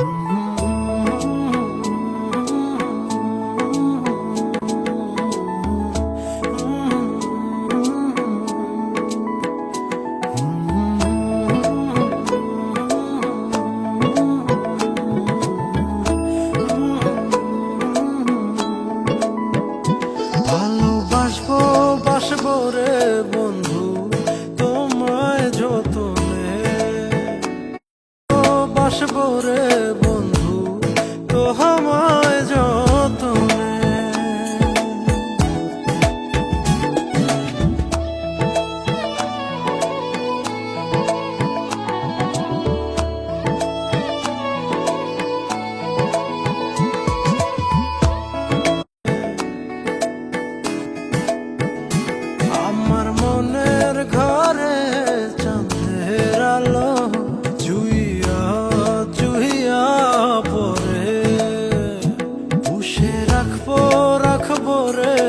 음. আসব রে বন্ধু তো আমার রাখব রে।